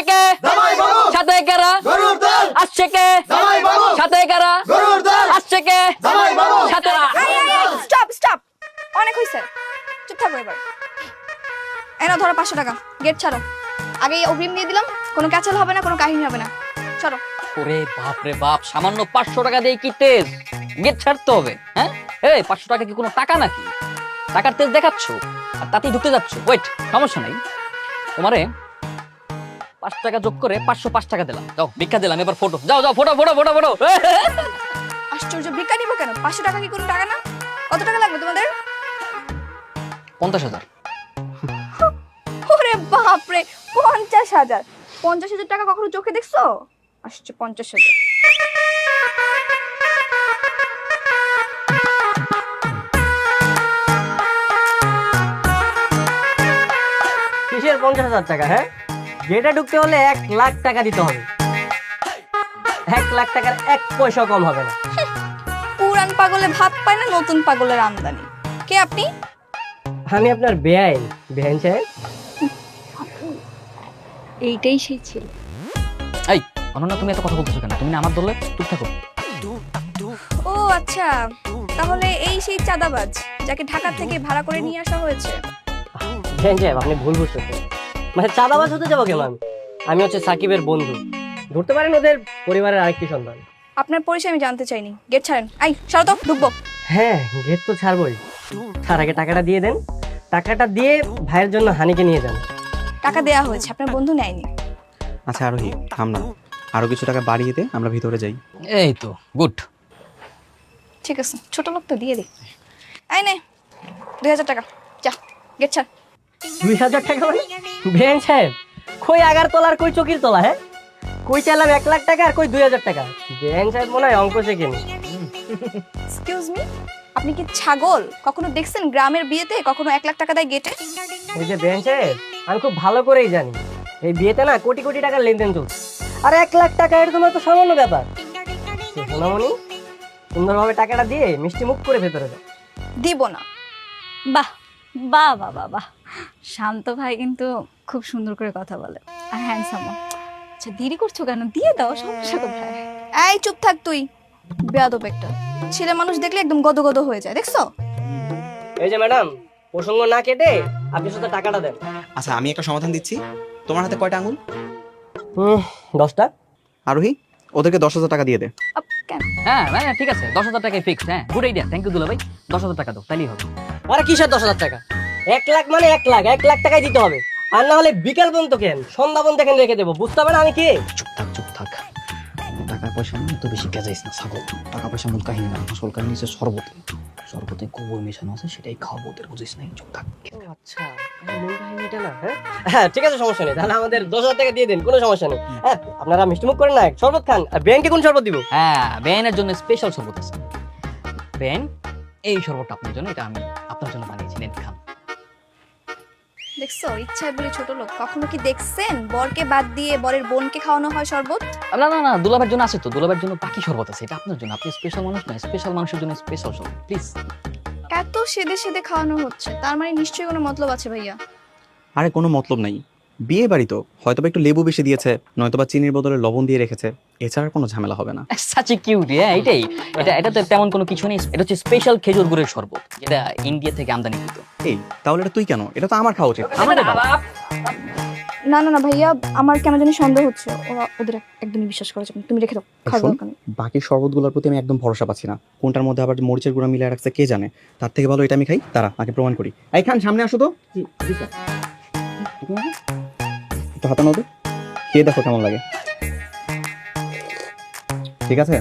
আসছে কে? সাথে কারা? আসছে কে? সাথে কারা? আসছে কে? সাথে স্টপ স্টপ অনেক হয়েছে চুপ থাকো এবার। এনা ধরো পাঁচশো টাকা। গেট ছাড়ো। আগে অগ্রিম দিয়ে দিলাম। কোনো ক্যাচাল হবে না কোনো কাহিনী হবে না। চলো ওরে বাপ রে বাপ সামান্য পাঁচশো টাকা দিয়ে কি তেজ? গেট ছাড়তে হবে হ্যাঁ? এই পাঁচশো টাকা কি কোনো টাকা নাকি? টাকার তেজ দেখাচ্ছ? আর তাতেই ঢুকতে যাচ্ছ। ওয়েট সমস্যা নেই। তোমারে পাঁচ টাকা যোগ করে পাঁচশো পাঁচ টাকা দিলাম। যাও ভিক্ষা দিলাম এবার ফটো যাও যাও ফটো ফটো ফটো ফটো আশ্চর্য ভিক্ষা নিবো কেন? পাঁচশো টাকা কি কোনো টাকা না? কত টাকা লাগবে তোমাদের? পঞ্চাশ হাজার। ওরে বাপরে পঞ্চাশ হাজার। পঞ্চাশ হাজার টাকা কখনো চোখে দেখছ? আসছে পঞ্চাশ হাজার। কিসের পঞ্চাশ হাজার টাকা হ্যাঁ? যেটা ঢুকতে হলে এক লাখ টাকা দিতে হবে। এক লাখ টাকার এক পয়সা কম হবে না। পুরান পাগলে ভাত পায় না নতুন পাগলের আমদানি? কে আপনি? আমি আপনার বেআইন। বেআইন সাহেব? এইটাই সেই ছিল। এই অনন্যা তুমি এত কথা বলতেছো কেন? তুমি না আমার দলে চুপ থাকো। ও আচ্ছা। তাহলে এই সেই চাঁদাবাজ যাকে ঢাকা থেকে ভাড়া করে নিয়ে আসা হয়েছে। বেআইন সাহেব আপনি ভুল বুঝতেছেন। মানে চাঁদাবাজ হতে যাব কেন আমি? আমি হচ্ছে সাকিবের বন্ধু। ধরতে পারেন ওদের পরিবারের আরেকটি সন্তান। আপনার পরিচয় আমি জানতে চাইনি। গেট ছাড়েন। আই সরো তো ঢুকবো। হ্যাঁ গেট তো ছাড়বই। তার আগে টাকাটা দিয়ে দেন। টাকাটা দিয়ে ভাইয়ের জন্য হানিকে নিয়ে যান। টাকা দেয়া হয়েছে আপনার বন্ধু নেয়নি। আচ্ছা আরোহী থাম না। আরও কিছু টাকা বাড়িয়ে দে আমরা ভিতরে যাই। এই তো গুড। ঠিক আছে ছোট লোক তো দিয়ে দে। আই নে দুই হাজার টাকা। যা গেট ছাড়। দুই হাজার টাকা মানে? বেআইন সাহেব কই আগার তোলার কই চকির তোলা হ্যাঁ? কই চাইলাম এক লাখ টাকা আর কই দুই হাজার টাকা? বেআইন সাহেব মনে হয় অঙ্ক শেখেনি এক্সকিউজ মি আপনি কি ছাগল? কখনো দেখছেন গ্রামের বিয়েতে কখনো এক লাখ টাকা দেয় গেটে? এই যে বেআইন সাহেব আমি খুব ভালো করেই জানি। এই বিয়েতে না কোটি কোটি টাকার লেনদেন চলছে। আর এক লাখ টাকা এটা তোমার তো সামান্য ব্যাপার। সোনামণি সুন্দরভাবে টাকাটা দিয়ে মিষ্টি মুখ করে ভেতরে যাও। দিব না। বাহ বাহ বাহ বাহ বাহ। শান্ত ভাই কিন্তু খুব সুন্দর করে কথা বলে। আর হ্যান্ডসাম আচ্ছা দেরি করছ কেন? দিয়ে দাও সমস্যা কোথায়? এই চুপ থাক তুই। বেয়াদব একটা। ছেলে মানুষ দেখলে একদম গদগদ হয়ে যায় দেখছ? এই যে ম্যাডাম প্রসঙ্গ না কেটে আপনি শুধু টাকাটা দেন। আচ্ছা আমি একটা সমাধান দিচ্ছি। তোমার হাতে কয়টা আঙুল? হুম দশটা। আরোহী ওদেরকে দশ হাজার টাকা দিয়ে দে। আপ, হ্যাঁ হ্যাঁ ঠিক আছে। দশ হাজার টাকায় ফিক্স হ্যাঁ। গুড আইডিয়া থ্যাংক ইউ দুলা ভাই দশ হাজার টাকা দাও তাইলেই হবে। আরে কিসের দশ হাজার টাকা? এক লাখ মানে এক লাখ এক লাখ টাকাই দিতে হবে। আর না হলে বিকাল পর্যন্ত কেন? সন্ধ্যা পর্যন্ত কেন রেখে দেবো। বুঝতে হবে না আমি কে? চুপ থাক চুপ থাক। টাকা পয়সা নিয়ে তো বেশি গেজাইস না ছাগল। টাকা পয়সা মূল কাহিনী না। আসল কাহিনী হচ্ছে শরবতে। শরবতে গোবর মেশানো আছে সেটাই খাওয়াবো ওদের বুঝিস নাই? চুপ থাক। আচ্ছা মূল কাহিনীটা না হ্যাঁ? হ্যাঁ ঠিক আছে সমস্যা নেই। তাহলে আমাদের দশ হাজার টাকা দিয়ে দিন কোনো সমস্যা নেই। হ্যাঁ আপনারা মিষ্টিমুখ করেন না শরবত খান। আর ব্যাংকে কোন শরবত দিব? হ্যাঁ বেনের জন্য স্পেশাল শরবত আছে। বেন এই শরবতটা আপনার জন্য এটা আমি আপনার জন্য বানিয়েছি নেন খান। দেখছ? ইচ্ছায় বলে ছোট লোক। কখনো কি দেখছেন? বরকে বাদ দিয়ে বরের বোনকে খাওয়ানো হয় শরবত? না না না দুলাবার জন্য আছে তো। দুলাবার জন্য বাকি শরবত আছে। এটা আপনার জন্য। আপনি স্পেশাল মানুষ না স্পেশাল মানুষের জন্য স্পেশাল শরবত প্লিজ এত সেদে সেদে খাওয়ানো হচ্ছে। তার মানে নিশ্চয়ই কোনো মতলব আছে ভাইয়া? আরে কোনো মতলব নাই। বিয়ে বাড়ি তো হয়তোবা একটু লেবু বেশি দিয়েছে নয়তোবা চিনির বদলে লবণ দিয়ে রেখেছে এছাড়া কোনো ঝামেলা হবে না। সাচি কিউট হ্যাঁ এটাই। এটা এটা তো তেমন কোনো কিছু নেই। এটা হচ্ছে স্পেশাল খেজুর গুড়ের শরবত যেটা ইন্ডিয়া থেকে আমদানি কৃত এই তাহলে এটা তুই কেন? এটা তো আমার খাওয়া উচিত। আমার না না। না ভাইয়া আমার কেন জানি সন্দেহ হচ্ছে। ওরা ওদের একদমই বিশ্বাস করা যাবে না। তুমি রেখে দাও খাব শোন, দরকার নেই। বাকি শরবতগুলোর প্রতি আমি একদম ভরসা পাচ্ছি না। কোনটার মধ্যে আবার মরিচের গুঁড়া মিলিয়ে রাখছে কে জানে? তার থেকে ভালো এটা আমি খাই। তারা আগে প্রমাণ করি। এই খান সামনে আসো তো। একটু হাতে নাও তো খেয়ে দেখো কেমন লাগে। ঠিক আছে?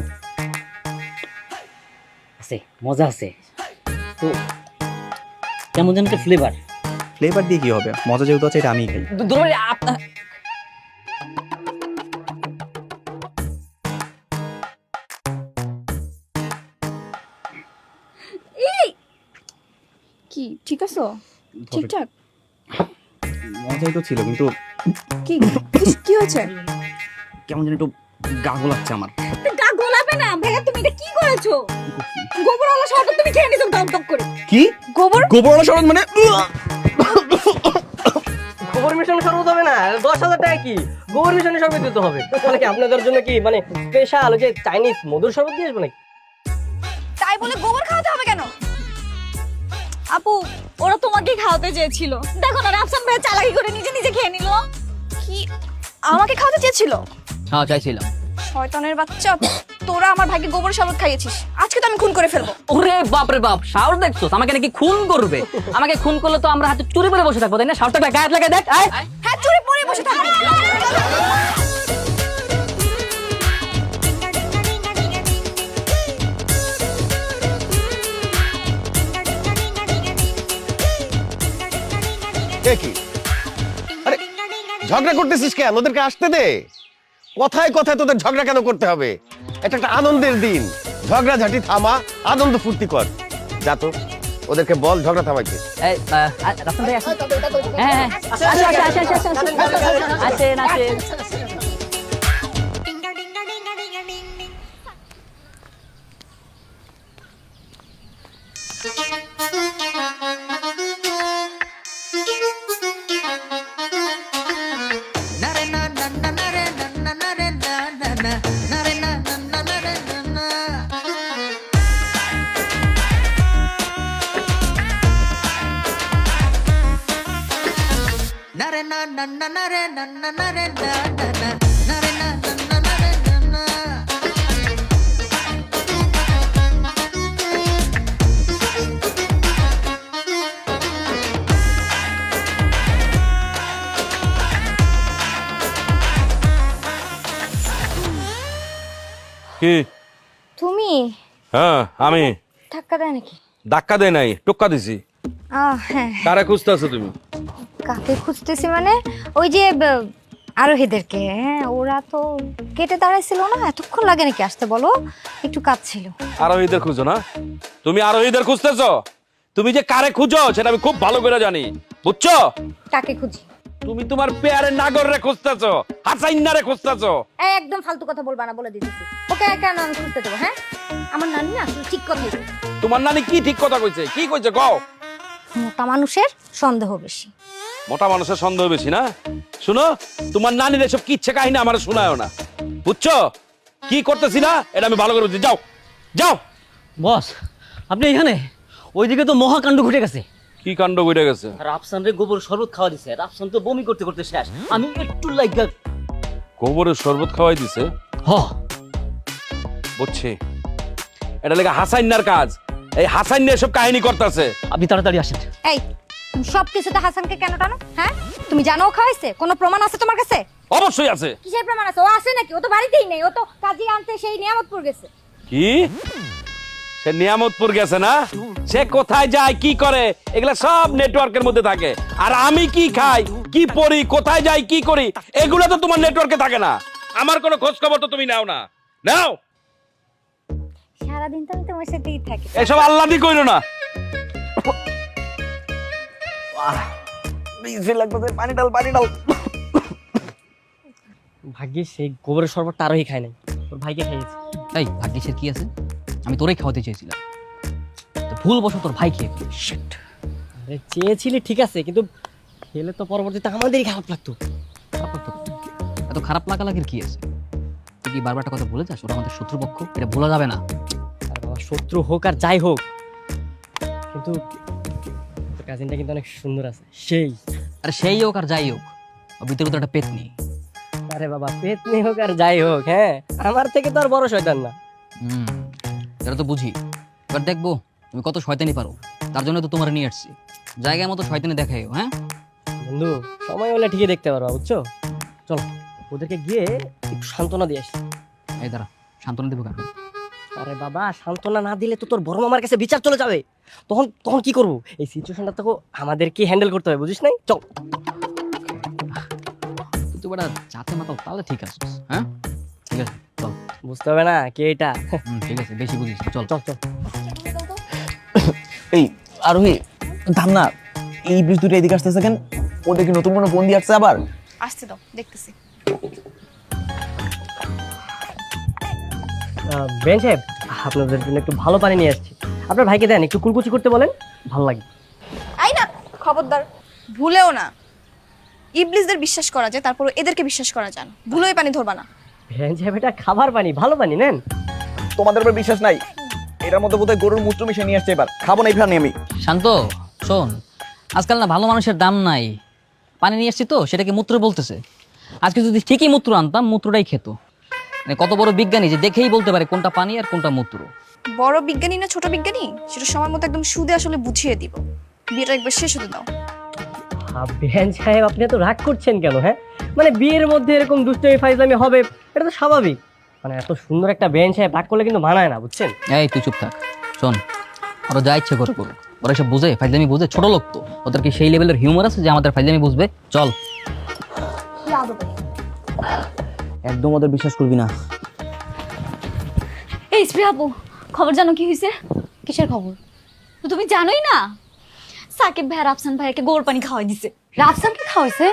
আছে মজা আছে। তো কেমন যেন একটা ফ্লেভার ফ্লেভার দিয়ে কি হবে? মজা যেহেতু আছে এটা আমিই খাই। আপনার কি ঠিক আছো? ঠিকঠাক? মজাই তো ছিল কিন্তু কি কি- কি হয়েছে? কেমন যেন একটু গা গোলাচ্ছে আমার। গা গোলাবে না ভাইয়া তুমি এটা কি করেছ? গোবরওয়ালা শরবত তুমি খেয়ে নিছো দম দম করে। কি? গোবর? গোবর শরবত মানে? গোবর মিশনের শরবত হবে না দশ হাজার টাকা কি? গোবর মিশনের শরবত দিতে হবে। মানে কি আপনাদের জন্য কি মানে স্পেশাল যে চাইনিজ মধুর শরবত দিয়ে আসব নাকি? তাই বলে গোবর খাওয়াতে হবে কেন? আপু ওরা তোমাকে খাওয়াতে চেয়েছিল। দেখো না রাফসান ভাই চালাকি করে নিজে নিজে খেয়ে নিল। কি? আমাকে খাওয়াতে চেয়েছিল? হ্যাঁ চাইছিলাম। শয়তানের বাচ্চা তোরা আমার ভাইকে গোবর শরবত খাইয়েছিস। আজকে তো আমি খুন করে ফেলব। ওরে বাপ রে বাপ সাহস দেখছ আমাকে নাকি খুন করবে? আমাকে খুন করলে তো আমরা হাতে চুরি পরে বসে থাকব তাই না? সাহসটা গায়ে লাগায় দেখ হ্যাঁ চুরি পরে বসে থাকব। এ কি? আরে ঝগড়া করতেছিস কেন? ওদেরকে আসতে দে। কথায় কথায় তোদের ঝগড়া কেন করতে হবে? এটা একটা আনন্দের দিন। ঝগড়া ঝাঁটি থামা আনন্দ ফুর্তি কর। যা তো ওদেরকে বল ঝগড়া থামাইতে। ভাই আসেন। হ্যাঁ হ্যাঁ আসেন আসেন আসেন। কি? তুমি? হ্যাঁ আমি। ধাক্কা দেয় নাকি? ধাক্কা দেয় নাই টোক্কা দিছি। হ্যাঁ। আছো তুমি? কাকে খুঁজতেছি মানে? ওই যে আরোহীদেরকে হ্যাঁ ওরা তো কেটে দাঁড়াইছিল না এতক্ষণ লাগে নাকি আসতে বলো? একটু কাজ ছিল আরোহীদের খুঁজো না। তুমি আরোহীদের খুঁজতেছ? তুমি যে কারে খুঁজো সেটা আমি খুব ভালো করে জানি। বুঝছ? কাকে খুঁজি? তুমি তোমার পেয়ারে নাগরে খুঁজতেছ হাসাইনারে খুঁজতেছ। এই একদম ফালতু কথা বলবা না বলে দিতেছি। ওকে কেন আমি খুঁজতে দেবো হ্যাঁ? আমার নানি না আসলে ঠিক বলে। তোমার নানি কি ঠিক কথা কইছে? কি কইছে কও? মোটা মানুষের সন্দেহ বেশি। মোটা মানুষের সন্দেহ বেশি না? শুনো তোমার নানির এসব কিচ্ছে কাহিনী আমার শোনায় না। বুঝছ? কি করতেছি না? এটা আমি ভালো করে বুঝছি যাও যাও। বস আপনি এখানে? ওইদিকে তো মহাকাণ্ড ঘটে গেছে। কি কাণ্ড ঘটে গেছে? রাফসান রে গোবর শরবত খাওয়া দিছে। রাফসান তো বমি করতে করতে শেষ। আমি একটু লাইগা গোবরের শরবত খাওয়াই দিছে? হ। বুঝছি। এটা লেগে হাসাইনার কাজ। এই হাসাইনা এসব কাহিনী করতেছে। আপনি তাড়াতাড়ি আসেন। এই তুমি সব কিছুতে হাসানকে কেন টানো হ্যাঁ? তুমি জানো ও খাওয়াইছে? কোনো প্রমাণ আছে তোমার কাছে? অবশ্যই আছে। কিসের প্রমাণ আছে? ও আছে নাকি? ও তো বাড়িতেই নেই। ও তো কাজী আনতে সেই নিয়ামতপুর গেছে। কি? সে নিয়ামতপুর গেছে না? সে কোথায় যায় কি করে? এগুলা সব নেটওয়ার্কের মধ্যে থাকে। আর আমি কি খাই কি পড়ি কোথায় যাই কি করি এগুলো তো তোমার নেটওয়ার্কে থাকে না। আমার কোনো খোঁজ খবর তো তুমি নাও না। নাও! সারাদিন তো আমি তোমার সাথেই থাকি। এসব আল্লাদি কইরো না। পানি ডাল পানি ডাল ভাগ্যিস সেই গোবরের শরবতটা খায় নাই। ওর ভাইকে খাইয়েছে ভাগ্যিসের কি আছে? আমি তোরেই খাওয়াতে চেয়েছিলাম। তো ভুল বসো তোর ভাই খেয়ে। Shit. আরে চেয়েছিলি ঠিক আছে কিন্তু খেলে তো পরবর্তীতে আমাদেরই খারাপ লাগতো। খারাপ লাগতো এত খারাপ লাগালাগির কি আছে? তুই কি বারবার একটা কথা বলে যাস ওরা আমাদের শত্রুপক্ষ? এটা ভোলা যাবে না। শত্রু হোক আর যাই হোক কিন্তু কাজিনটা কিন্তু অনেক সুন্দর আছে। সেই। আরে সেই হোক আর যাই হোক ভিতরে তো একটা পেট নেই আরে বাবা পেতনি হোক আর যাই হোক হ্যাঁ? আমার থেকে তো আর বড় শয়তান না। হুম এটা তো বুঝি। এবার দেখব তুমি কত শয়তানি পারো। তার জন্য তো তোমার নিয়ে আসছি। জায়গায় মতো শয়তানি দেখাই হ্যাঁ? বন্ধু সময় হলে ঠিকই দেখতে পারবা বুঝছ? চলো ওদেরকে গিয়ে একটু সান্ত্বনা দিয়ে আসি। এই দাঁড়া সান্ত্বনা দেবো কেন আরে বাবা সান্ত্বনা না দিলে তো তোর বড় মামার কাছে বিচার চলে যাবে। তখন তখন কি করব? এই সিচুয়েশনটা তো আমাদেরকে হ্যান্ডেল করতে হবে বুঝিস নাই? চল। তুই তো বেটা চাতে মাতাও তাহলে ঠিক আছে হ্যাঁ? ঠিক আছে চল। বুঝতে হবে না কে এটা? ঠিক আছে বেশি বুঝিস চল। চল চল। এই আরোহী না। এই ব্রিজ দুটো এদিকে আসতেছে কেন? ওদের কি নতুন কোনো ফোন দিয়ে আসছে আবার? আসতে দাও দেখতেছি। বেন সাহেব আপনাদের জন্য একটু ভালো পানি নিয়ে আসছি। আপনার ভাইকে দেন একটু কুলকুচি করতে বলেন ভালো লাগে। আই না খবরদার ভুলেও না। ইবলিসদের বিশ্বাস করা যায় তারপর এদেরকে বিশ্বাস করা যায় না। ভুলোই পানি ধরবা না। ভ্যান সাহেব এটা খাবার পানি ভালো পানি নেন। তোমাদের উপর বিশ্বাস নাই। এটার মধ্যে বোধহয় গরুর মূত্র মিশিয়ে নিয়ে আসছে এবার। খাব না এই প্রাণী আমি। শান্ত শোন আজকাল না ভালো মানুষের দাম নাই। পানি নিয়ে আসছি তো সেটাকে মূত্র বলতেছে। আজকে যদি ঠিকই মূত্র আনতাম মূত্রটাই খেত। মানে কত বড় বিজ্ঞানী যে দেখেই বলতে পারে কোনটা পানি আর কোনটা মূত্র বড় বিজ্ঞানী না ছোট বিজ্ঞানী? সেটা সময় মতো একদম সুদে আসলে বুঝিয়ে দিব। বিয়েটা একবার শেষ হতে দাও। ভ্যান সাহেব আপনি এত রাগ করছেন কেন হ্যাঁ? মানে বিয়ের মধ্যে এরকম দুষ্টমি ফাইজলামি হবে এটা তো স্বাভাবিক। মানে এত সুন্দর একটা ব্যান সাহেব রাগ করলে কিন্তু মানায় না বুঝছেন? এই তুই চুপ থাক। শোন ওরা যা ইচ্ছে করে করুক। ওরা সব বুঝে ফাইজলামি বুঝে ছোট লোক তো। ওদের কি সেই লেভেলের হিউমার আছে যে আমাদের ফাইজলামি বুঝবে? চল। একদম ওদের বিশ্বাস করবি না। এই স্প্রে আপু খবর জানো কি হয়েছে কিসের খবর? তো তুমি জানোই না সাকিব ভাই আর আফসান ভাইকে গোবর পানি খাওয়াই দিছে। রাফসানকে খাওয়াইছে?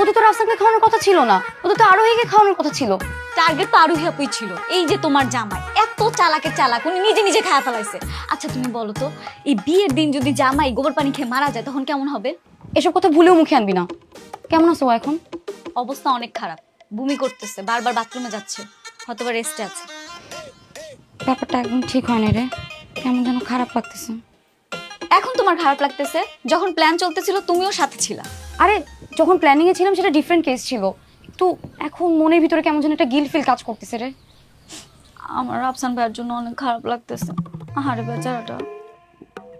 ওদের তো রাফসানকে খাওয়ানোর কথা ছিল না ওদের তো আরোহীকে খাওয়ানোর কথা ছিল। টার্গেট তো আরও হ্যাপুই ছিল। এই যে তোমার জামাই এত চালাকে চালাক উনি নিজে নিজে খায়া ফেলাইছে। আচ্ছা তুমি বলো তো এই বিয়ের দিন যদি জামাই গোবর পানি খেয়ে মারা যায় তখন কেমন হবে? এসব কথা ভুলেও মুখে আনবি না। কেমন আছো এখন? অবস্থা অনেক খারাপ। বমি করতেছে বারবার বাথরুমে যাচ্ছে হয়তো বা রেস্টে আছে। ব্যাপারটা একদম ঠিক হয় না রে। কেমন যেন খারাপ লাগতেছে। এখন তোমার খারাপ লাগতেছে? যখন প্ল্যান চলতেছিল তুমিও সাথে ছিলা। আরে যখন প্ল্যানিং এ ছিলাম সেটা ডিফারেন্ট কেস ছিল। তো এখন মনের ভিতরে কেমন যেন একটা গিল ফিল কাজ করতেছে রে। আমার আফসান ভাইয়ের জন্য অনেক খারাপ লাগতেছে। আহারে বেচারাটা।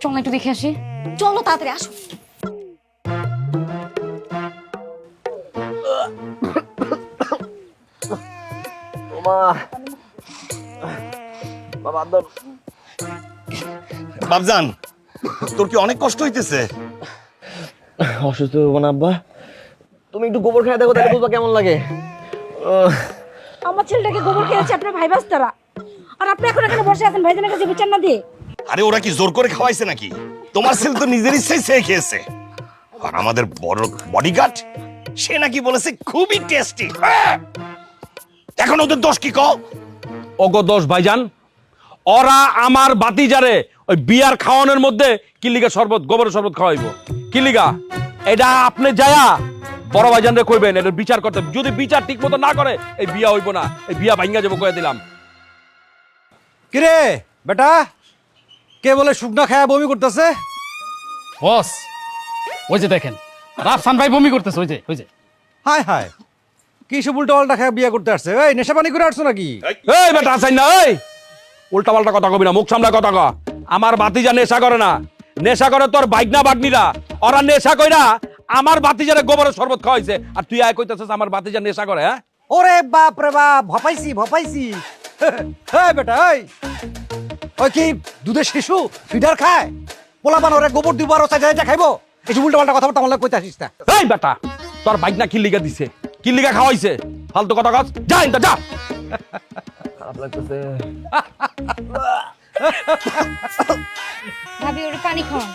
চল একটু দেখে আসি। চলো তাড়াতাড়ি আসো। বাবা আদর বাবজান তোর কি অনেক কষ্ট হইতেছে? অসুস্থ হব না আব্বা। তুমি একটু গোবর খেয়ে দেখো তাহলে বুঝবা কেমন লাগে। আমার ছেলেটাকে গোবর খেয়েছে আপনার ভাই বাস্তারা আর আপনি এখন এখানে বসে আছেন ভাইজানের কাছে বিচার না দিয়ে। আরে ওরা কি জোর করে খাওয়াইছে নাকি? তোমার ছেলে তো নিজের ইচ্ছাই সে খেয়েছে। আর আমাদের বড় বডিগার্ড সে নাকি বলেছে খুবই টেস্টি এখন ওদের দোষ কি কও? অগ দোষ ভাইজান ওরা আমার বাতিজারে ওই বিয়ার খাওয়ানোর মধ্যে কিলিগা শরবত গোবরের শরবত খাওয়াইবো। কিলিগা এটা আপনি যায়া বড় ভাইজান রে কইবেন এটা বিচার করতে। যদি বিচার ঠিক মতো না করে এই বিয়া হইব না এই বিয়া ভাঙ্গা যাব কয়ে দিলাম। কিরে বেটা কে বলে শুকনা খায়া বমি করতেছে? বস ওই যে দেখেন রাফসান ভাই বমি করতেছে ওই যে ওই যে। হায় হায়। কি সব উল্টা পাল্টা খায়া বিয়ে করতে আসছে? এই নেশা পানি করে আসছো নাকি? এই বেটা আসাই না এই। উল্টা পাল্টা কথা কবি না মুখ সামলা কথা ক। আমার বাতিজা নেশা করে না। নেশা করে তোর বাইকনা বাগনিরা ওরা নেশা কইরা আমার বাতিজারে গোবরের শরবত খাওয়াইছে। আর তুই আয় কইতেছিস আমার বাতিজা নেশা করে হ্যাঁ? ওরে বাপ রে বাপ ভপাইছি ভপাইছি। এই বেটা এই। ওই কি দুধের শিশু ফিডার খায়? পোলা ওরে গোবর দিব আর চাই যা খাইবো? এই উল্টা পাল্টা কথা আমার কইতে আসিস না এই বেটা তোর বাইক না কি কিল্লিগা দিছে? কি লিগা খাওয়াইছে? ফালতু কথা কাজ যা ইন্দা যা। খারাপ লাগতেছে। ভাবি ওর পানি খাওয়ান।